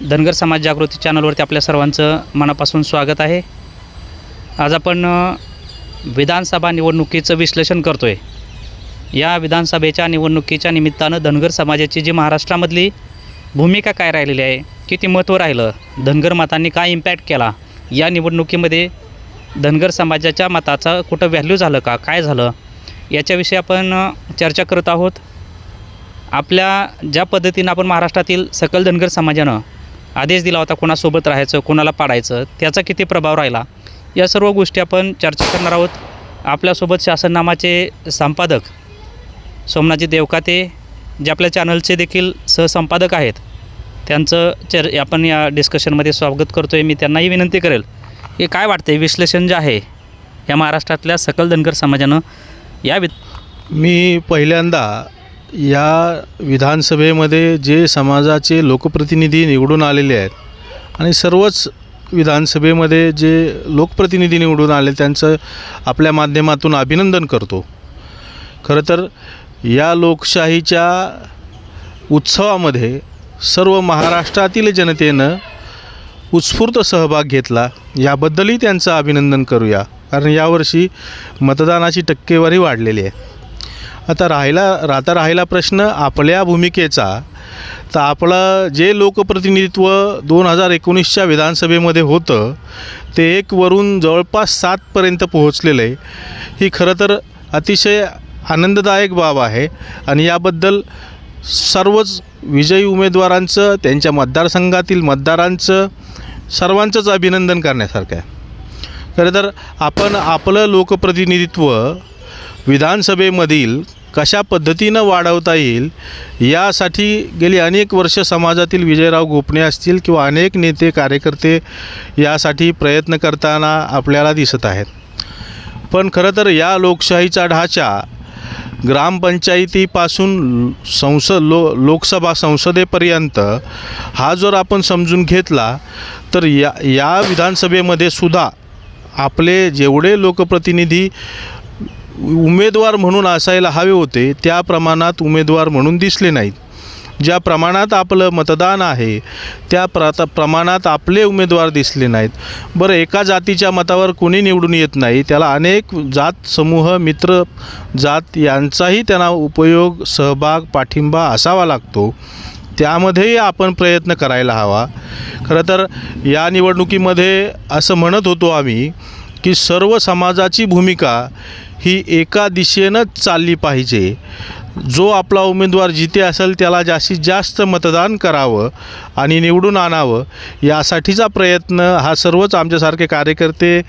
धनगर समाज जागृती चॅनलवरती आपल्या सर्वांचं मनापासून स्वागत आहे. आज आपण विधानसभा निवडणुकीचं विश्लेषण करतो आहे या विधानसभेच्या निवडणुकीच्या निमित्तानं धनगर समाजाची जी महाराष्ट्रामधली भूमिका काय राहिलेली आहे किती महत्त्व राहिलं धनगर मतांनी काय इम्पॅक्ट केला या निवडणुकीमध्ये धनगर समाजाच्या मताचा कुठं व्हॅल्यू झालं का काय झालं याच्याविषयी आपण चर्चा करत आहोत. आपल्या ज्या पद्धतीनं आपण महाराष्ट्रातील सकल धनगर समाजानं आदेश दिला होता कोणासोबत राहायचं कोणाला पाडायचं त्याचा किती प्रभाव राहिला? या सर्व गोष्टी आपण चर्चा करणार आहोत. आपल्यासोबत शासननामाचे संपादक सोमनाथजी देवकाते जे आपल्या चॅनलचे देखील सहसंपादक आहेत. त्यांचं चर आपण या डिस्कशनमध्ये स्वागत करतो आहे मी त्यांनाही विनंती करेल की काय वाटते विश्लेषण जे आहे या महाराष्ट्रातल्या सकल धनगर समाजानं या वि मी पहिल्यांदा या विधानसभेमध्ये जे समाजाचे लोकप्रतिनिधी निवडून आलेले आहेत आणि सर्वच विधानसभेमध्ये जे लोकप्रतिनिधी निवडून आले त्यांचं आपल्या माध्यमातून अभिनंदन करतो. खरं तर या लोकशाहीच्या उत्सवामध्ये सर्व महाराष्ट्रातील जनतेनं उत्स्फूर्त सहभाग घेतला. याबद्दलही त्यांचं अभिनंदन करूया. कारण यावर्षी मतदानाची टक्केवारी वाढलेली आहे. आता राहिला राहता राहिला प्रश्न आपल्या भूमिकेचा. तर आपलं जे लोकप्रतिनिधित्व दोन हजार एकोणीसच्या विधानसभेमध्ये होतं ते एक वरून जवळपास सातपर्यंत पोहोचलेलं आहे. ही खरं तर अतिशय आनंददायक बाब आहे आणि याबद्दल सर्वच विजयी उमेदवारांचं त्यांच्या मतदारसंघातील मतदारांचं सर्वांचंच अभिनंदन करण्यासारखं आहे. खरं तर आपण आपलं लोकप्रतिनिधित्व विधानसभेमधील कशा पद्धतीनं वाढवता येईल यासाठी गेली अनेक वर्ष समाजातील विजयराव गोपणे असतील किंवा अनेक नेते कार्यकर्ते यासाठी प्रयत्न करताना आपल्याला दिसत आहेत. पण खरं तर या लोकशाहीचा ढाचा ग्रामपंचायतीपासून संसद लो लोकसभा संसदेपर्यंत हा जर आपण समजून घेतला तर या या विधानसभेमध्ये सुद्धा आपले जेवढे लोकप्रतिनिधी उमेदवार म्हणून असायला हवे होते त्या प्रमाणात उमेदवार म्हणून दिसले नाहीत. ज्या प्रमाणात आपलं मतदान आहे त्या प्रता प्रमाणात आपले उमेदवार दिसले नाहीत. बरं एका जातीच्या मतावर कोणी निवडून येत नाही त्याला अनेक जात समूह मित्र जात यांचाही त्यांना उपयोग सहभाग पाठिंबा असावा लागतो. त्यामध्येही आपण प्रयत्न करायला हवा. खरं तर या निवडणुकीमध्ये असं म्हणत होतो आम्ही की सर्व समाजाची भूमिका ही एका दिशेनंच चालली पाहिजे. जो आपला उमेदवार जिथे असेल त्याला जास्तीत जास्त मतदान करावं आणि निवडून आणावं यासाठीचा प्रयत्न हा सर्वच आमच्यासारखे कार्यकर्ते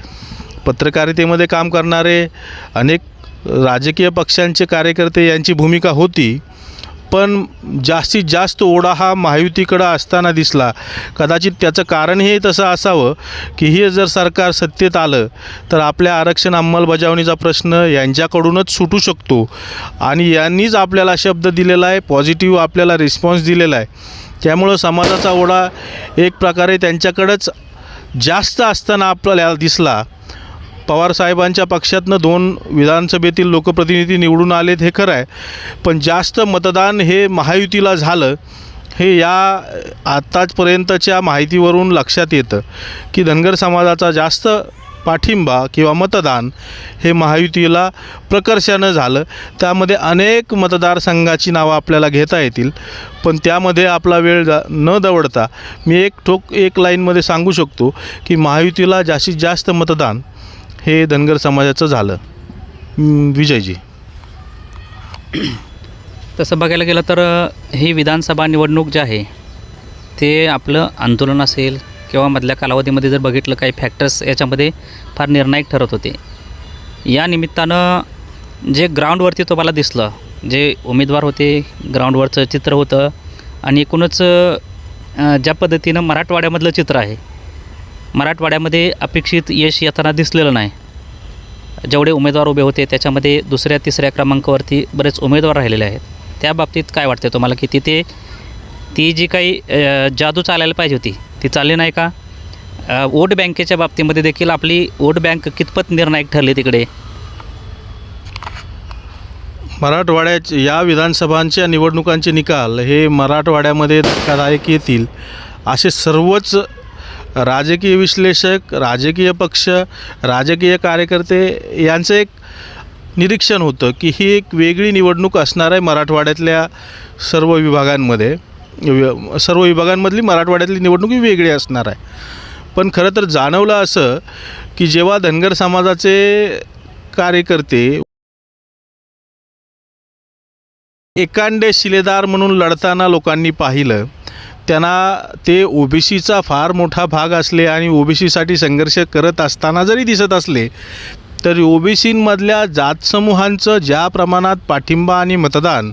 पत्रकारितेमध्ये काम करणारे अनेक राजकीय पक्षांचे कार्यकर्ते यांची भूमिका होती. पण जास्तीत जास्त ओढा हा महायुतीकडं असताना दिसला. कदाचित त्याचं कारण हे तसं असावं की हे जर सरकार सत्तेत आलं तर आपल्या आरक्षण अंमलबजावणीचा प्रश्न यांच्याकडूनच सुटू शकतो. आणि यांनीच आपल्याला शब्द दिलेला आहे पॉझिटिव्ह आपल्याला रिस्पॉन्स दिलेला आहे. त्यामुळं समाजाचा ओढा एक प्रकारे त्यांच्याकडंच जास्त असताना आपल्याला दिसला. पवारसाहेबांच्या पक्षातनं दोन विधानसभेतील लोकप्रतिनिधी निवडून आलेत हे खरं आहे. पण जास्त मतदान हे महायुतीला झालं हे या आत्ताचपर्यंतच्या माहितीवरून लक्षात येतं की धनगर समाजाचा जास्त पाठिंबा किंवा मतदान हे महायुतीला प्रकर्षानं झालं. त्यामध्ये अनेक मतदारसंघाची नावं आपल्याला घेता येतील पण त्यामध्ये आपला वेळ जा न दवडता मी एक ठोक एक लाईनमध्ये सांगू शकतो की महायुतीला जास्तीत जास्त मतदान हे धनगर समाजाचं झालं. विजयजी. तसं बघायला गेलं तर ही विधानसभा निवडणूक जी आहे ते आपलं आंदोलन असेल किंवा मधल्या कालावधीमध्ये जर बघितलं काही फॅक्टर्स याच्यामध्ये फार निर्णायक ठरत होते. या निमित्तानं जे ग्राउंडवरती तुम्हाला दिसलं जे उमेदवार होते ग्राउंडवरचं चित्र होतं आणि एकूणच ज्या पद्धतीनं मराठवाड्यामधलं चित्र आहे मराठवाड्यामध्ये अपेक्षित यश येताना दिसलेलं नाही. जेवढे उमेदवार उभे होते त्याच्यामध्ये दुसऱ्या तिसऱ्या क्रमांकावरती बरेच उमेदवार राहिलेले आहेत. त्या बाबतीत काय वाटते तुम्हाला की तिथे ती जी काही जादू चालायला पाहिजे होती ती चालली नाही का? वोट बँकेच्या बाबतीमध्ये देखील आपली वोट बँक कितपत निर्णायक ठरली तिकडे? मराठवाड्याच्या या विधानसभांच्या निवडणुकांचे निकाल हे मराठवाड्यामध्ये धक्कादायक येतील असे सर्वच राजकीय विश्लेषक राजकीय पक्ष राजकीय कार्यकर्ते यांचं एक निरीक्षण होतं की ही एक वेगळी निवडणूक असणार आहे मराठवाड्यातल्या सर्व विभागांमध्ये. सर्व विभागांमधली मराठवाड्यातली निवडणूक ही वेगळी असणार आहे. पण खरं तर जाणवलं असं की जेव्हा धनगर समाजाचे कार्यकर्ते एकांडे शिलेदार म्हणून लढताना लोकांनी पाहिलं त्यांना ते ओबीसीचा फार मोठा भाग असले आणि ओबीसीसाठी संघर्ष करत असताना जरी दिसत असले तरी ओबीसीमधल्या जातसमूहांचं ज्या प्रमाणात पाठिंबा आणि मतदान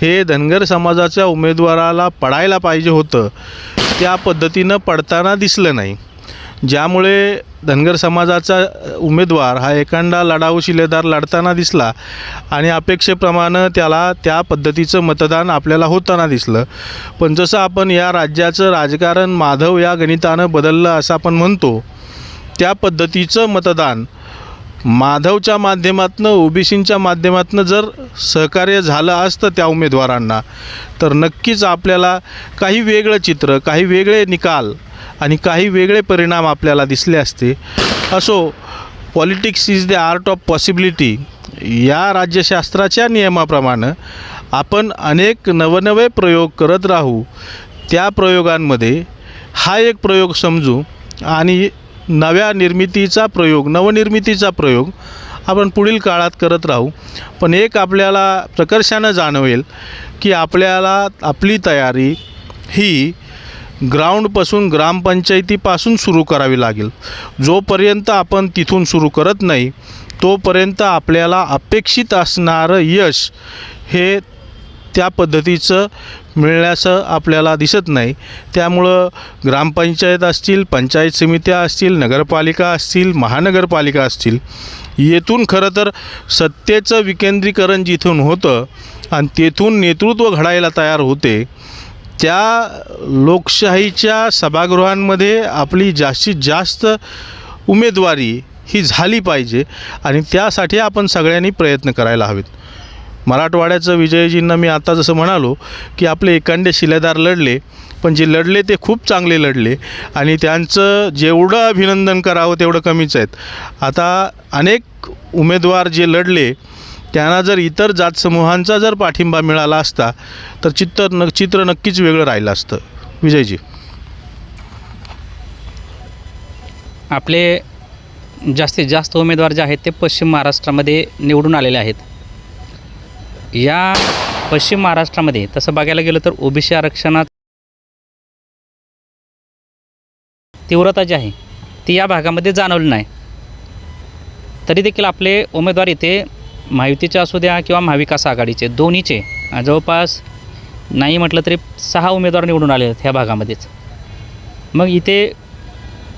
हे धनगर समाजाच्या उमेदवाराला पडायला पाहिजे होतं त्या पद्धतीनं पडताना दिसलं नाही. ज्यामुळे धनगर समाजाचा उमेदवार हा एखादा लढाऊ शिलेदार लढताना दिसला आणि अपेक्षेप्रमाणे त्याला त्या पद्धतीचं मतदान आपल्याला होताना दिसलं. पण जसं आपण या राज्याचं राजकारण माधव या गणितानं बदललं असं आपण म्हणतो त्या पद्धतीचं मतदान माधवच्या माध्यमातनं ओबीसींच्या माध्यमातनं जर सहकार्य झालं असतं त्या उमेदवारांना तर नक्कीच आपल्याला काही वेगळं चित्र काही वेगळे निकाल आणि काही वेगळे परिणाम आपल्याला दिसले असते. असो politics is the art of possibility या राज्यशास्त्राच्या नियमाप्रमाणे आपण अनेक नवनवे प्रयोग करत राहू. त्या प्रयोगांमध्ये हा एक प्रयोग समजू आणि नव्या निर्मितीचा प्रयोग नवनिर्मितीचा प्रयोग आपण पुढील काळात करत राहू. पण एक आपल्याला प्रकर्षानं जाणवेल की आपल्याला आपली तयारी ही ग्राउंडपासून ग्रामपंचायतीपासून सुरू करावी लागेल. जोपर्यंत आपण तिथून सुरू करत नाही तोपर्यंत आपल्याला अपेक्षित असणारं यश हे त्या पद्धतीचं मिळण्याचं आपल्याला दिसत नाही. त्यामुळं ग्रामपंचायत असतील पंचायत समित्या असतील नगरपालिका असतील महानगरपालिका असतील येथून खरं तर सत्तेचं विकेंद्रीकरण जिथून होतं आणि तेथून नेतृत्व घडायला तयार होते त्या लोकशाहीच्या सभागृहांमध्ये आपली जास्तीत जास्त उमेदवारी ही झाली पाहिजे आणि त्यासाठी आपण सगळ्यांनी प्रयत्न करायला हवेत. मराठवाड्याचं विजयजींना मी आता जसं म्हणालो की आपले एकांडे शिलेदार लढले पण जे लढले ते खूप चांगले लढले आणि त्यांचं जेवढं अभिनंदन करावं तेवढं कमीच आहेत. आता अनेक उमेदवार जे लढले त्यांना जर इतर जातसमूहांचा जर पाठिंबा मिळाला असता तर चित्र न चित्र नक्कीच वेगळं राहिलं असतं. विजयजी. आपले जास्तीत जास्त उमेदवार जे आहेत ते पश्चिम महाराष्ट्रामध्ये निवडून आलेले आहेत. या पश्चिम महाराष्ट्रामध्ये तसं बघायला गेलं तर ओबीसी आरक्षणात तीव्रता जी आहे ती या भागामध्ये जाणवली नाही. तरी देखील आपले उमेदवार इथे महायुतीचे असू द्या किंवा महाविकास आघाडीचे दोन्हीचे. जवळपास नाही म्हटलं तरी सहा उमेदवार निवडून आले आहेत ह्या भागामध्येच. मग इथे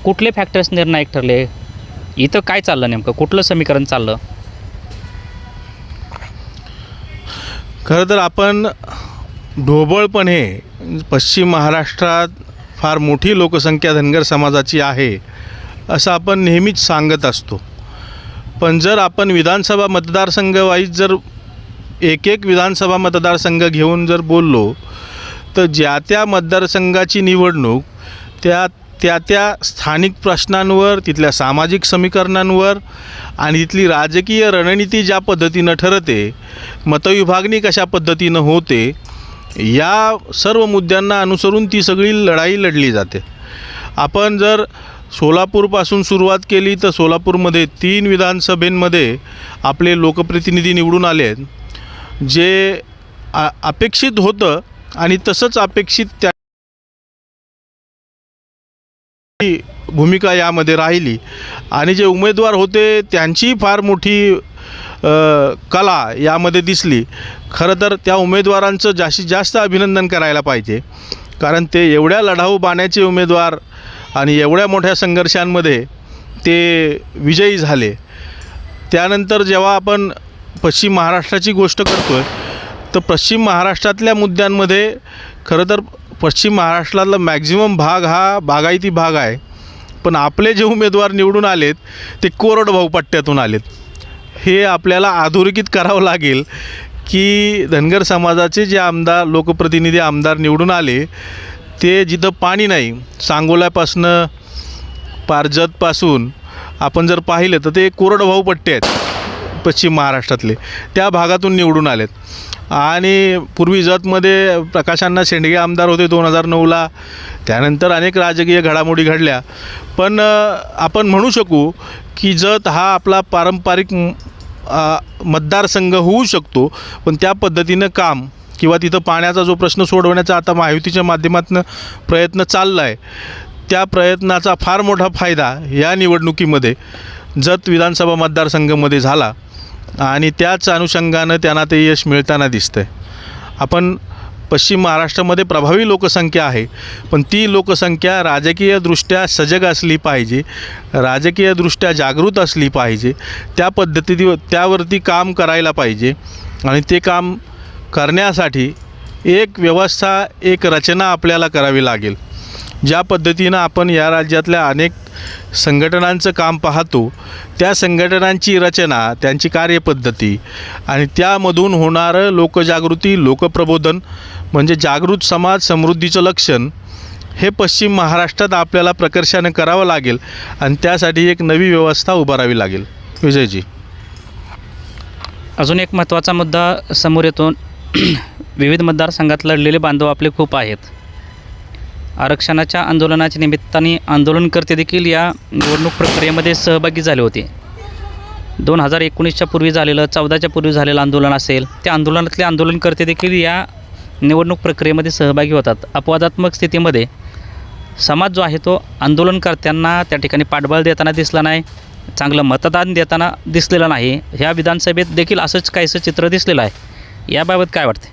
कुठले फॅक्टर्स निर्णायक ठरले? इथं काय चाललं नेमकं? कुठलं समीकरण चाललं? खरं तर आपण ढोबळपणे पश्चिम महाराष्ट्रात फार मोठी लोकसंख्या धनगर समाजाची आहे असं आपण नेहमीच सांगत असतो. पण जर आपण विधानसभा मतदारसंघ वाईज जर एक एक विधानसभा मतदारसंघ घेऊन जर बोललो तर ज्या त्या मतदारसंघाची निवडणूक त्या त्या त्या स्थानिक प्रश्नांवर तिथल्या सामाजिक समीकरणांवर आणि तिथली राजकीय रणनीती ज्या पद्धतीनं ठरते मतविभागणी कशा पद्धतीनं होते या सर्व मुद्द्यांना अनुसरून ती सगळी लढाई लढली जाते. आपण जर सोलापूरपासून सुरुवात केली तर सोलापूरमध्ये तीन विधानसभेंमध्ये आपले लोकप्रतिनिधी निवडून आले आहेत. जे आ अपेक्षित होतं आणि तसंच अपेक्षित त्या भूमिका यामध्ये राहिली. आणि जे उमेदवार होते त्यांची फार मोठी कला यामध्ये दिसली. खरं तर त्या उमेदवारांचं जास्तीत जास्त अभिनंदन करायला पाहिजे. कारण ते एवढ्या लढाऊ बाण्याचे उमेदवार आणि एवढ्या मोठ्या संघर्षांमध्ये ते विजयी झाले. त्यानंतर जेव्हा आपण पश्चिम महाराष्ट्राची गोष्ट करतो आहे तर पश्चिम महाराष्ट्रातल्या मुद्द्यांमध्ये खरं तर पश्चिम महाराष्ट्रातला मॅक्झिमम भाग हा बागायती भाग आहे. पण आपले जे उमेदवार निवडून आलेत ते कोरडभाऊ पट्ट्यातून आलेत. हे आपल्याला अधोरेखित करावं लागेल की धनगर समाजाचे जे आमदार लोकप्रतिनिधी आमदार निवडून आले ते जिथं पाणी नाही सांगोल्यापासनं पारजतपासून आपण जर पाहिलं तर ते कोरडवाहू पट्टे आहेत पश्चिम महाराष्ट्रातले. त्या भागातून निवडून आलेत. आणि पूर्वी जतमध्ये प्रकाशांना शेंडगे आमदार होते दोन हजार नऊला. त्यानंतर अनेक राजकीय घडामोडी घडल्या. पण आपण म्हणू शकू की जत हा आपला पारंपरिक मतदारसंघ होऊ शकतो पण त्या पद्धतीनं काम किंवा तिथं पाण्याचा जो प्रश्न सोडवण्याचा आता महायुतीच्या माध्यमातून प्रयत्न चालला आहे त्या प्रयत्नाचा फार मोठा फायदा या निवडणुकीमध्ये जत विधानसभा मतदारसंघामध्ये झाला आणि त्याच अनुषंगानं त्यांना ते यश मिळताना दिसतंय. आपण पश्चिम महाराष्ट्रामध्ये प्रभावी लोकसंख्या आहे पण ती लोकसंख्या राजकीयदृष्ट्या सजग असली पाहिजे राजकीयदृष्ट्या जागृत असली पाहिजे त्या पद्धती त्यावरती काम करायला पाहिजे आणि ते काम करण्यासाठी एक व्यवस्था एक रचना आपल्याला करावी लागेल. ज्या पद्धतीनं आपण या राज्यातल्या अनेक संघटनांचं काम पाहतो त्या संघटनांची रचना त्यांची कार्यपद्धती आणि त्यामधून होणारं लोकजागृती लोकप्रबोधन म्हणजे जागृत समाज समृद्धीचं लक्षण हे पश्चिम महाराष्ट्रात आपल्याला प्रकर्षाने करावं लागेल आणि त्यासाठी एक नवी व्यवस्था उभारावी लागेल. विजयजी. अजून एक महत्त्वाचा मुद्दा समोर येतो. विविध मतदारसंघात लढलेले बांधव आपले खूप आहेत. आरक्षणाच्या आंदोलनाच्या निमित्ताने आंदोलनकर्ते देखील या निवडणूक प्रक्रियेमध्ये सहभागी झाले होते. दोन हजार एकोणीसच्या पूर्वी झालेलं चौदाच्या पूर्वी झालेलं आंदोलन असेल त्या आंदोलनातले आंदोलनकर्ते देखील या निवडणूक प्रक्रियेमध्ये सहभागी होतात. अपवादात्मक स्थितीमध्ये समाज जो आहे तो आंदोलनकर्त्यांना त्या ठिकाणी पाठबळ देताना दिसला नाही चांगलं मतदान देताना दिसलेलं नाही. ह्या विधानसभेत देखील असंच काहीसं चित्र दिसलेलं आहे. याबाबत काय वाटते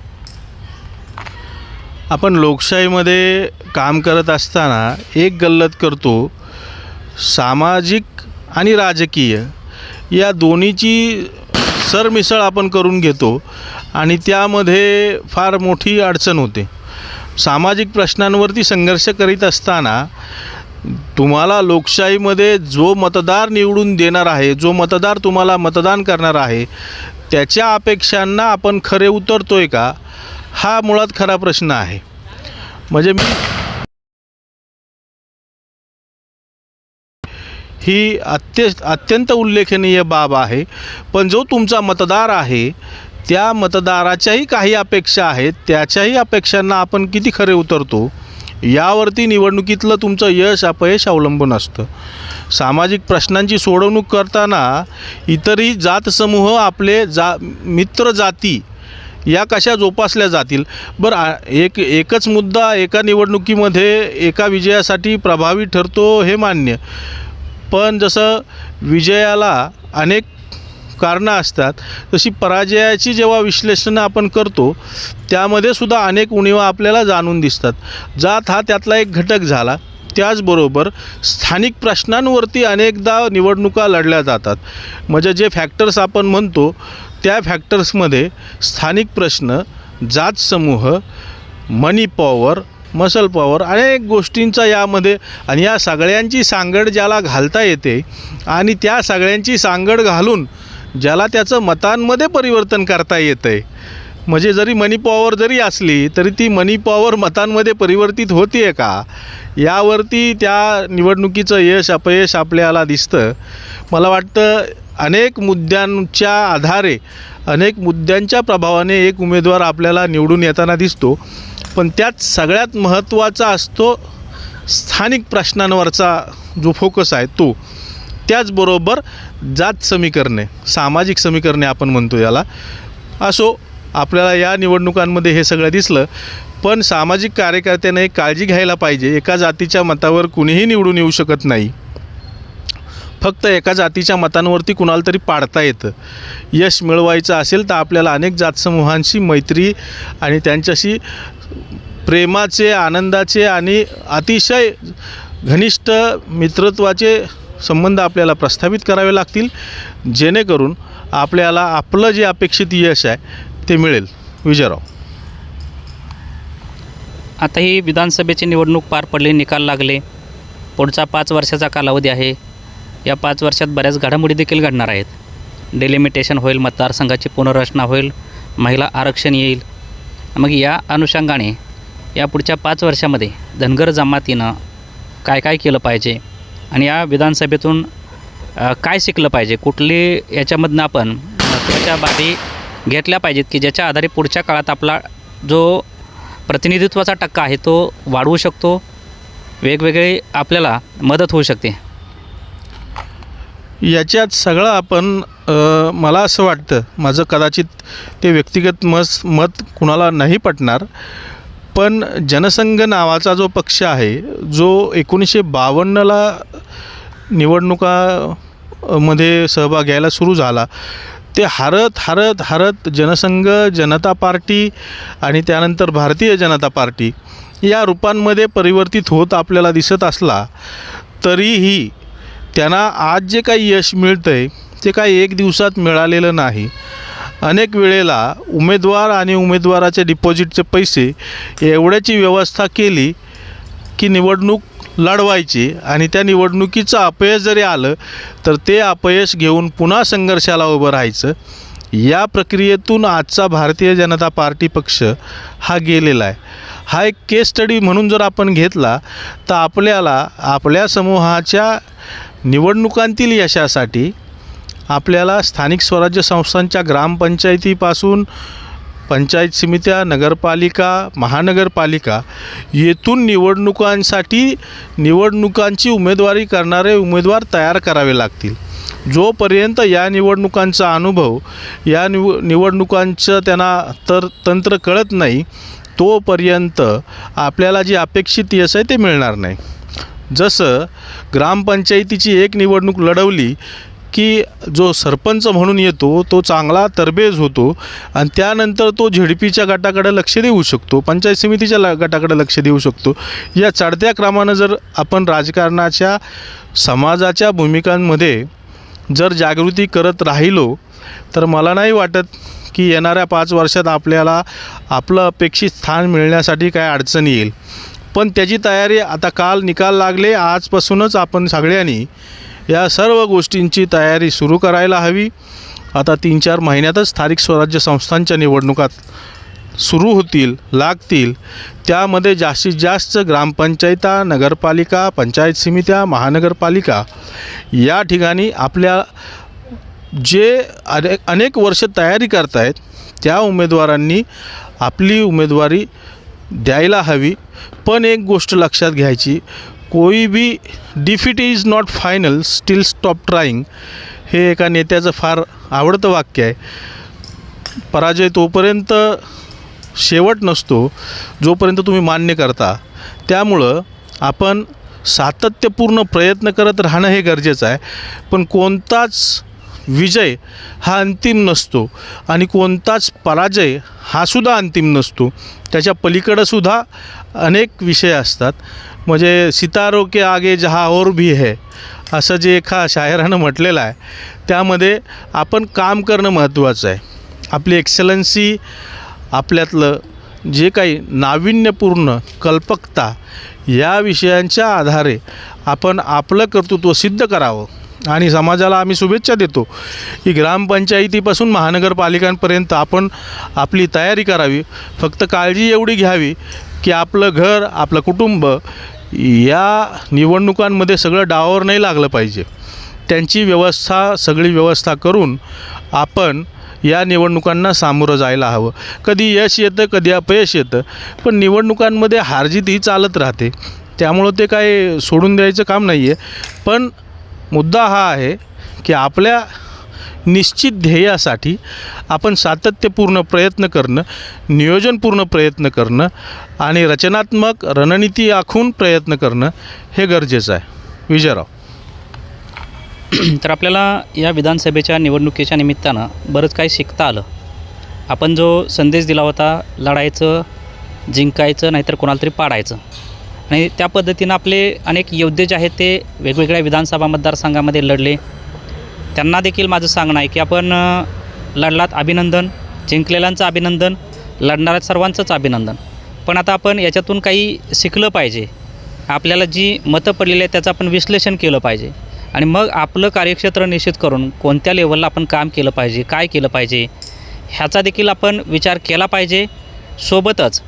आपण लोकशाहीमध्ये काम करत असताना एक गल्लत करतो सामाजिक आणि राजकीय या दोन्हीची सरमिसळ आपण करून घेतो आणि त्यामध्ये फार मोठी अडचण होते. सामाजिक प्रश्नांवरती संघर्ष करीत असताना तुम्हाला लोकशाहीमध्ये जो मतदार निवडून देणार आहे जो मतदार तुम्हाला मतदान करणार आहे त्याच्या अपेक्षांना आपण खरे उतरतोय का? हा मुळात खरा प्रश्न आहे. म्हणजे मी ही अत्य अत्यंत उल्लेखनीय बाब आहे. पण जो तुमचा मतदार आहे त्या मतदाराच्याही काही अपेक्षा आहेत त्याच्याही अपेक्षांना आपण किती खरे उतरतो? यावरती निवडणुकीतलं तुमचं यश अपयश अवलंबून असतं. सामाजिक प्रश्नांची सोडवणूक करताना इतरही जातसमूह आपले जा मित्र जाती या कशा जोपासल्या जातील? बरं एक एकच मुद्दा एका निवडणुकीमध्ये एका विजयासाठी प्रभावी ठरतो हे मान्य. पण जसं विजयाला अनेक कारणं असतात. तशी पराजयाची जेव्हा विश्लेषणं आपण करतो त्यामध्ये सुद्धा अनेक उणीवा आपल्याला जाणून दिसतात. जात हा त्यातला एक घटक झाला. त्याचबरोबर स्थानिक प्रश्नांवरती अनेकदा निवडणुका लढल्या जातात. म्हणजे जे फॅक्टर्स आपण म्हणतो त्या फॅक्टर्समध्ये स्थानिक प्रश्न जात समूह मनी पॉवर मसल पॉवर अनेक गोष्टींचा यामध्ये आणि या सगळ्यांची सांगड ज्याला घालता येते आणि त्या सगळ्यांची सांगड घालून ज्याला त्याचं मतांमध्ये परिवर्तन करता येतं आहे म्हणजे जरी मनी पॉवर जरी असली तरी ती मनी पॉवर मतांमध्ये परिवर्तित होती आहे का? यावरती त्या निवडणुकीचं यश अपयश आपल्याला दिसतं. मला वाटतं अनेक मुद्द्यांच्या आधारे अनेक मुद्द्यांच्या प्रभावाने एक उमेदवार आपल्याला निवडून येताना दिसतो. पण त्यात सगळ्यात महत्त्वाचा असतो स्थानिक प्रश्नांवरचा जो फोकस आहे तो. त्याचबरोबर जात समीकरणे सामाजिक समीकरणे आपण म्हणतो याला. असो आपल्याला या निवडणुकांमध्ये हे सगळं दिसलं पण सामाजिक कार्यकर्त्याने काळजी घ्यायला पाहिजे. एका जातीच्या मतावर कुणीही निवडून येऊ शकत नाही. फक्त एका जातीच्या मतांवरती कुणाला तरी पाडता येतं. यश मिळवायचं असेल तर आपल्याला अनेक जातसमूहांशी मैत्री आणि त्यांच्याशी प्रेमाचे आनंदाचे आणि अतिशय घनिष्ठ मित्रत्वाचे संबंध आपल्याला प्रस्थापित करावे लागतील जेणेकरून आपल्याला आपलं जे अपेक्षित यश आहे ते मिळेल. विजयराव. आता ही विधानसभेची निवडणूक पार पडली निकाल लागले. पुढचा पाच वर्षाचा कालावधी आहे. या पाच वर्षात बऱ्याच घडामोडी देखील घडणार आहेत. डेलिमिटेशन होईल मतदारसंघाची पुनर्रचना होईल महिला आरक्षण येईल. मग या अनुषंगाने या पुढच्या पाच वर्षामध्ये धनगर जमातीनं काय काय केलं पाहिजे? आणि या विधानसभेतून काय शिकलं पाहिजे? कुठली याच्यामधनं आपण महत्त्वाच्या बाबी घेतल्या पाहिजेत की ज्याच्या आधारे पुढच्या काळात आपला जो प्रतिनिधित्वाचा टक्का आहे तो वाढवू शकतो? वेगवेगळी आपल्याला मदत होऊ शकते. याच्यात सगळं आपण मला असं वाटतं माझं कदाचित ते व्यक्तिगत मस मत कुणाला नाही पटणार पण जनसंघ नावाचा जो पक्ष आहे जो एकोणीसशे बावन्नला निवडणुका मध्ये सहभाग घ्यायला सुरू झाला ते हरत हरत हरत जनसंघ जनता पार्टी आणि त्यानंतर भारतीय जनता पार्टी या रूपांमध्ये परिवर्तित होत आपल्याला दिसत असला तरीही त्यांना आज जे काही यश मिळतं आहे ते काही एक दिवसात मिळालेलं नाही. अनेक वेळेला उमेदवार आणि उमेदवाराचे डिपॉझिटचे पैसे एवढ्याची व्यवस्था केली की निवडणूक लढवायची आणि त्या निवडणुकीचं अपयश जरी आलं तर ते अपयश घेऊन पुन्हा संघर्षाला उभं राहायचं. या प्रक्रियेतून आजचा भारतीय जनता पार्टी पक्ष हा गेलेला आहे. हा एक केस स्टडी म्हणून जर आपण घेतला तर आपल्याला आपल्या समूहाच्या निवडणुकांतील यशासाठी आपल्याला स्थानिक स्वराज्य संस्थांच्या ग्रामपंचायतीपासून पंचायत समित्या नगरपालिका महानगरपालिका येथून निवडणुकांसाठी निवडणुकांची उमेदवारी करणारे उमेदवार तयार करावे लागतील. जोपर्यंत या निवडणुकांचा अनुभव या निव निवडणुकांचं त्यांना तर तंत्र कळत नाही तोपर्यंत आपल्याला जी अपेक्षित यश आहे ते मिळणार नाही. जसं ग्रामपंचायतीची एक निवडणूक लढवली की जो सरपंच म्हणून येतो तो चांगला तरबेज होतो आणि त्यानंतर तो झेडपीच्या गटाकडे लक्ष देऊ शकतो पंचायत समितीच्या ल गटाकडे लक्ष देऊ शकतो. या चढत्या क्रमानं जर आपण राजकारणाच्या समाजाच्या भूमिकांमध्ये जर जागृती करत राहिलो तर मला नाही वाटत की येणाऱ्या पाच वर्षात आपल्याला आपलं अपेक्षित स्थान मिळण्यासाठी काय अडचण येईल. पण त्याची तयारी आता काल निकाल लागले आजपासूनच आपण सगळ्यांनी या सर्व गोष्टींची तयारी सुरू करायला हवी. आता तीन चार महिन्यातच स्थानिक स्वराज्य संस्थांच्या निवडणुकात सुरू होतील लागतील. त्यामध्ये जास्तीत जास्त ग्रामपंचायता नगरपालिका पंचायत समित्या महानगरपालिका. या ठिकाणी आपल्या जे अने अनेक वर्ष तयारी करतायत त्या उमेदवारांनी आपली उमेदवारी द्यायला हवी. पण एक गोष्ट लक्षात घ्यायची कोई भी defeat is not final still stop trying हे एका नेत्याचं फार आवडतं वाक्य आहे. पराजय तोपर्यंत शेवट नसतो जोपर्यंत तुम्ही मान्य करता. त्यामुळं आपण सातत्यपूर्ण प्रयत्न करत राहणं हे गरजेचं आहे. पण कोणताच विजय हा अंतिम नसतो आणि कोणताच पराजय हा सुद्धा अंतिम नसतो. त्याच्या पलीकडंसुद्धा अनेक विषय असतात. म्हणजे सितारो के आगे जहा और भी है असं जे एका शायरानं म्हटलेलं आहे त्यामध्ये आपण काम करणं महत्त्वाचं आहे. आपली एक्सलन्सी आपल्यातलं जे काही नाविन्यपूर्ण कल्पकता या विषयांच्या आधारे आपण आपलं कर्तृत्व सिद्ध करावं. आणि समाजाला आम्ही शुभेच्छा देतो की ग्रामपंचायतीपासून महानगरपालिकांपर्यंत आपण आपली तयारी करावी. फक्त काळजी एवढी घ्यावी की आपलं घर आपलं कुटुंब या निवडणुकांमध्ये सगळं डावावर नाही लागलं पाहिजे. त्यांची व्यवस्था सगळी व्यवस्था करून आपण या निवडणुकांना सामोरं जायला हवं. कधी यश येतं कधी अपयश येतं पण निवडणुकांमध्ये हारजीत ही चालत राहते. त्यामुळं ते काय सोडून द्यायचं काम नाही आहे पण मुद्दा हा आहे की आपल्या निश्चित ध्येयासाठी आपण सातत्यपूर्ण प्रयत्न करणं नियोजनपूर्ण प्रयत्न करणं आणि रचनात्मक रणनीती आखून प्रयत्न करणं हे गरजेचं आहे. विजयराव. तर आपल्याला या विधानसभेच्या निवडणुकीच्या निमित्तानं बरंच काही शिकता आलं. आपण जो संदेश दिला होता लढायचं जिंकायचं नाहीतर कोणाला तरी पाडायचं. आणि त्या पद्धतीनं आपले अनेक योद्धे जे आहेत ते वेगवेगळ्या विधानसभा मतदारसंघामध्ये लढले. त्यांना देखील माझं सांगणं आहे की आपण लढलात अभिनंदन जिंकलेल्यांचं अभिनंदन लढणाऱ्या सर्वांचंच अभिनंदन. पण आता आपण याच्यातून काही शिकलं पाहिजे. आपल्याला जी मतं पडलेली आहेत त्याचं आपण विश्लेषण केलं पाहिजे. आणि मग आपलं कार्यक्षेत्र निश्चित करून कोणत्या लेवलला आपण काम केलं पाहिजे काय केलं पाहिजे ह्याचा देखील आपण विचार केला पाहिजे. सोबतच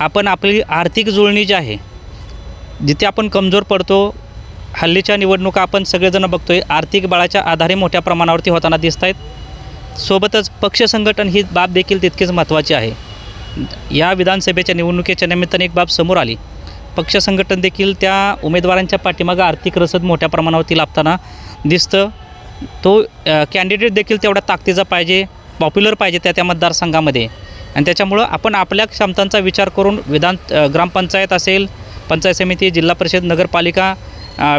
आपण आपली आर्थिक जुळणी जी आहे जिथे आपण कमजोर पडतो हल्लीच्या निवडणुका आपण सगळेजण बघतोय आर्थिक बळाच्या आधारे मोठ्या प्रमाणावरती होताना दिसत आहेत सोबतच पक्ष संघटन ही बाब देखील तितकीच महत्त्वाची आहे. या विधानसभेच्या निवडणुकीच्या निमित्ताने एक बाब समोर आली. पक्ष संघटन देखील त्या उमेदवारांच्या पाठीमागं आर्थिक रसद मोठ्या प्रमाणावरती लाभताना दिसतं. तो कॅन्डिडेट देखील तेवढा ताकदीचा पाहिजे पॉप्युलर पाहिजे त्या त्या मतदारसंघामध्ये. आणि त्याच्यामुळं आपण आपल्या क्षमतांचा विचार करून विधान ग्रामपंचायत असेल पंचायत समिती जिल्हा परिषद नगरपालिका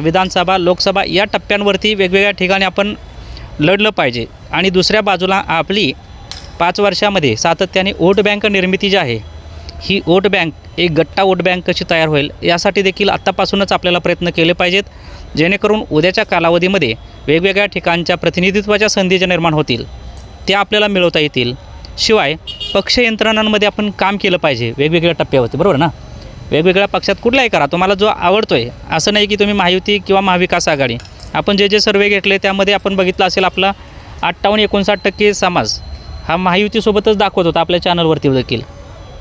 विधानसभा लोकसभा या टप्प्यांवरती वेगवेगळ्या ठिकाणी आपण लढलं पाहिजे. आणि दुसऱ्या बाजूला आपली पाच वर्षामध्ये सातत्याने वोट बँक निर्मिती जी आहे ही वोट बँक एक गट्टा वोट बँक कशी तयार होईल यासाठी देखील आत्तापासूनच आपल्याला प्रयत्न केले पाहिजेत जेणेकरून उद्याच्या कालावधीमध्ये वेगवेगळ्या ठिकाणच्या प्रतिनिधित्वाच्या संधी ज्या निर्माण होतील त्या आपल्याला मिळवता येतील. शिवाय पक्ष यंत्रणांमध्ये आपण काम केलं पाहिजे वेगवेगळ्या टप्प्यावरती बरोबर ना? वेगवेगळ्या पक्षात कुठलाही करा तुम्हाला जो आवडतो आहे असं नाही की तुम्ही महायुती किंवा महाविकास आघाडी. आपण जे जे सर्वे घेतले त्यामध्ये आपण बघितलं असेल आपला अठ्ठावन्न एकोणसाठ टक्के समाज हा महायुतीसोबतच दाखवत होता आपल्या चॅनलवरती देखील.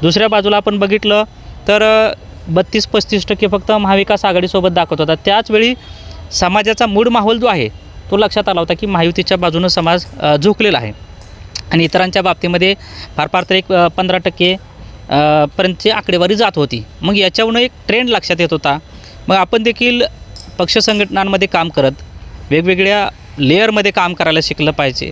दुसऱ्या बाजूला आपण बघितलं तर बत्तीस पस्तीस टक्के फक्त महाविकास आघाडीसोबत दाखवत होता. त्याचवेळी समाजाचा मूळ माहोल जो आहे तो लक्षात आला होता की महायुतीच्या बाजूनं समाज झोकलेला झुकलेला आहे. आणि इतरांच्या बाबतीमध्ये फार फार तर एक पंधरा टक्के पर्यंतची आकडेवारी जात होती. मग याच्यावरून एक ट्रेंड लक्षात येत होता. मग आपण देखील पक्ष संघटनांमध्ये काम करत वेगवेगळ्या लेअरमध्ये काम करायला शिकलं पाहिजे.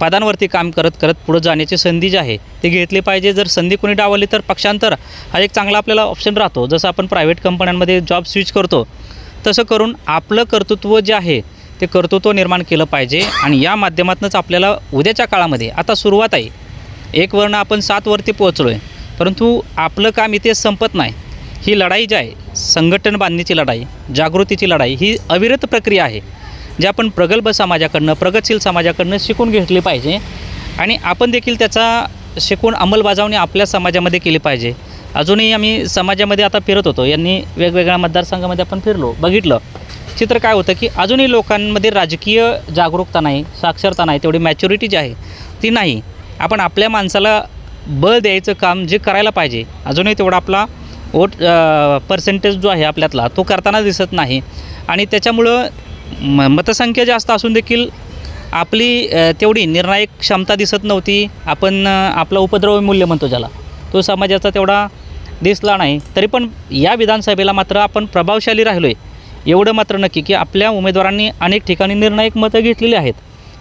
पदांवरती काम करत करत पुढं जाण्याची संधी जी आहे ती घेतली पाहिजे. जर संधी कोणी डावली तर पक्षांतर हा एक चांगला आपल्याला ऑप्शन राहतो. जसं आपण प्रायव्हेट कंपन्यांमध्ये जॉब स्विच करतो तसं करून आपलं कर्तृत्व जे आहे ते कर्तृत्व निर्माण केलं पाहिजे. आणि या माध्यमातूनच आपल्याला उद्याच्या काळामध्ये आता सुरुवात आहे. एक वर्ण आपण सातवरती पोहोचलो आहे परंतु आपलं काम इथे संपत नाही. ही लढाई जी आहे संघटन बांधणीची लढाई जागृतीची लढाई ही अविरत प्रक्रिया आहे जे आपण प्रगल्भ समाजाकडनं प्रगतशील समाजाकडनं शिकून घेतली पाहिजे आणि आपण देखील त्याचा शिकून अंमलबजावणी आपल्या समाजामध्ये केली पाहिजे. अजूनही आम्ही समाजामध्ये आता फिरत होतो. यांनी वेगवेगळ्या मतदारसंघामध्ये आपण फिरलो बघितलं. चित्र काय होतं की अजूनही लोकांमध्ये राजकीय जागरूकता नाही साक्षरता नाही तेवढी मॅच्युरिटी जी आहे ती नाही. आपण आपल्या माणसाला बळ द्यायचं काम जे करायला पाहिजे. अजूनही तेवढा आपला वोट पर्सेंटेज जो आहे आपल्यातला तो करताना दिसत नाही. आणि त्याच्यामुळं म मतसंख्या जास्त असून देखील आपली तेवढी निर्णायक क्षमता दिसत नव्हती. आपण आपला उपद्रव मूल्य म्हणतो ज्याला तो समाजाचा तेवढा दिसला नाही. तरी पण या विधानसभेला मात्र आपण प्रभावशाली राहिलो आहे एवढं मात्र नक्की की आपल्या उमेदवारांनी अनेक ठिकाणी निर्णायक मतं घेतलेली आहेत.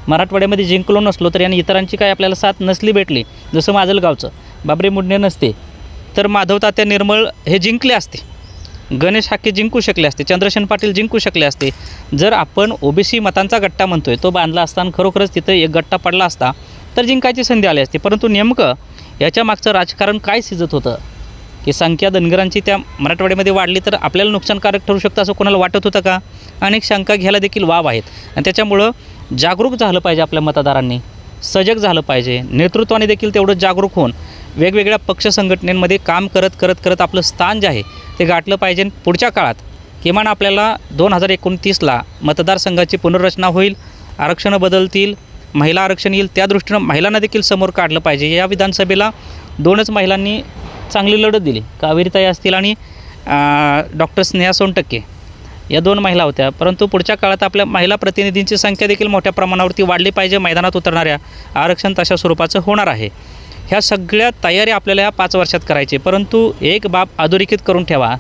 मराठवाड्यामध्ये जिंकलो नसलो तरी आणि इतरांची काय आपल्याला साथ नसली भेटली जसं माजलगावचं बाबरे मुंडणे नसते तर माधव तात्या निर्मळ हे जिंकले असते. गणेश हाके जिंकू शकले असते चंद्रशेन पाटील जिंकू शकले असते. जर आपण ओबीसी मतांचा गट्टा म्हणतो आहे तो बांधला असता खरोखरच तिथं एक गट्टा पडला असता तर जिंकायची संधी आली असती. परंतु नेमकं याच्या मागचं राजकारण काय सिजत होतं? की संख्या धनगरांची त्या मराठवाड्यामध्ये वाढली तर आपल्याला नुकसानकारक ठरू शकतं असं कोणाला वाटत होतं का? अनेक शंका घ्यायला देखील वाव आहेत. आणि त्याच्यामुळं जागरूक झालं पाहिजे आपल्या मतदारांनी सजग झालं पाहिजे. नेतृत्वाने देखील तेवढं जागरूक होऊन वेगवेगळ्या पक्ष संघटनेमध्ये काम करत करत करत आपलं स्थान जे आहे ते गाठलं पाहिजे. पुढच्या काळात किमान आपल्याला दोन हजार एकोणतीसला मतदारसंघाची पुनर्रचना होईल आरक्षणं बदलतील महिला आरक्षण येईल त्या दृष्टीनं महिलांना देखील समोर काढलं पाहिजे. या विधानसभेला दोनच महिलांनी चांगली लढत दिली. कावेरीताई असतील आणि डॉक्टर स्नेहा सोनटक्के. या दोन महिला होत्या. परंतु पुढच्या काळात आपल्या महिला प्रतिनिधींची संख्या देखील मोठ्या प्रमाणावरती वाढली पाहिजे. मैदानात उतरणाऱ्या आरक्षण तशा स्वरूपाचं होणार आहे. ह्या सगळ्या तयारी आपल्याला या पाच वर्षात करायची परंतु एक बाब अधोरेखित करून ठेवा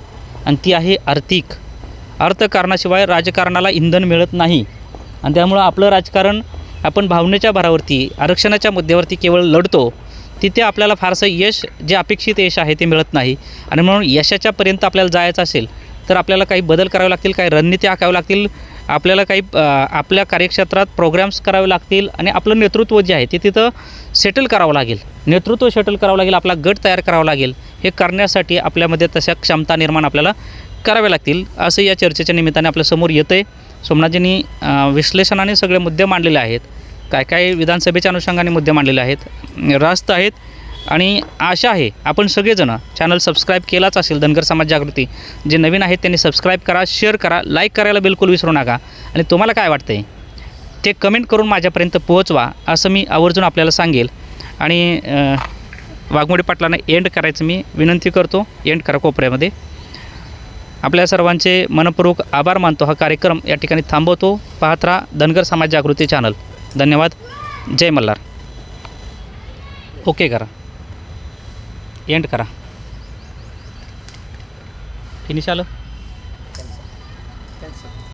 आणि ती आहे आर्थिक. अर्थकारणाशिवाय राजकारणाला इंधन मिळत नाही. आणि त्यामुळं आपलं राजकारण आपण भावनेच्या भरावरती आरक्षणाच्या मुद्द्यावरती केवळ लढतो तिथे आपल्याला फारसं यश जे अपेक्षित यश आहे ते मिळत नाही. आणि म्हणून यशाच्यापर्यंत आपल्याला जायचं असेल तर आपल्याला काही बदल करावे लागतील काही रणनीती आखाव्या लागतील. आपल्याला काही आपल्या कार्यक्षेत्रात प्रोग्राम्स करावे लागतील आणि आपलं नेतृत्व जे आहे ते तिथं सेटल करावं लागेल. नेतृत्व सेटल करावं लागेल आपला गट तयार करावा लागेल हे करण्यासाठी आपल्यामध्ये तशा क्षमता निर्माण आपल्याला कराव्या लागतील असं या चर्चेच्या निमित्ताने आपल्यासमोर येतं आहे सोमनाथजींनी विश्लेषणाने सगळे मुद्दे मांडलेले आहेत. काय काय विधानसभेच्या अनुषंगाने मुद्दे मांडलेले आहेत. रास्त आहेत. आणि आशा आहे आपण सगळेजणं चॅनल सबस्क्राईब केलाच असेल धनगर समाज जागृती. जे नवीन आहेत त्यांनी सबस्क्राईब करा शेअर करा लाईक करायला बिलकुल विसरू नका. आणि तुम्हाला काय वाटतं आहे ते कमेंट करून माझ्यापर्यंत पोहोचवा असं मी आवर्जून आपल्याला सांगेल. आणि वाघमोडी पाटलांना एंड करायचं मी विनंती करतो. एंड करा कोपऱ्यामध्ये. आपल्या सर्वांचे मनपूर्वक आभार मानतो. हा कार्यक्रम या ठिकाणी थांबवतो. पाहत राहा धनगर समाज जागृती चॅनल धन्यवाद. जय मल्हार. ओके करा. एंड करा फिनिश आलं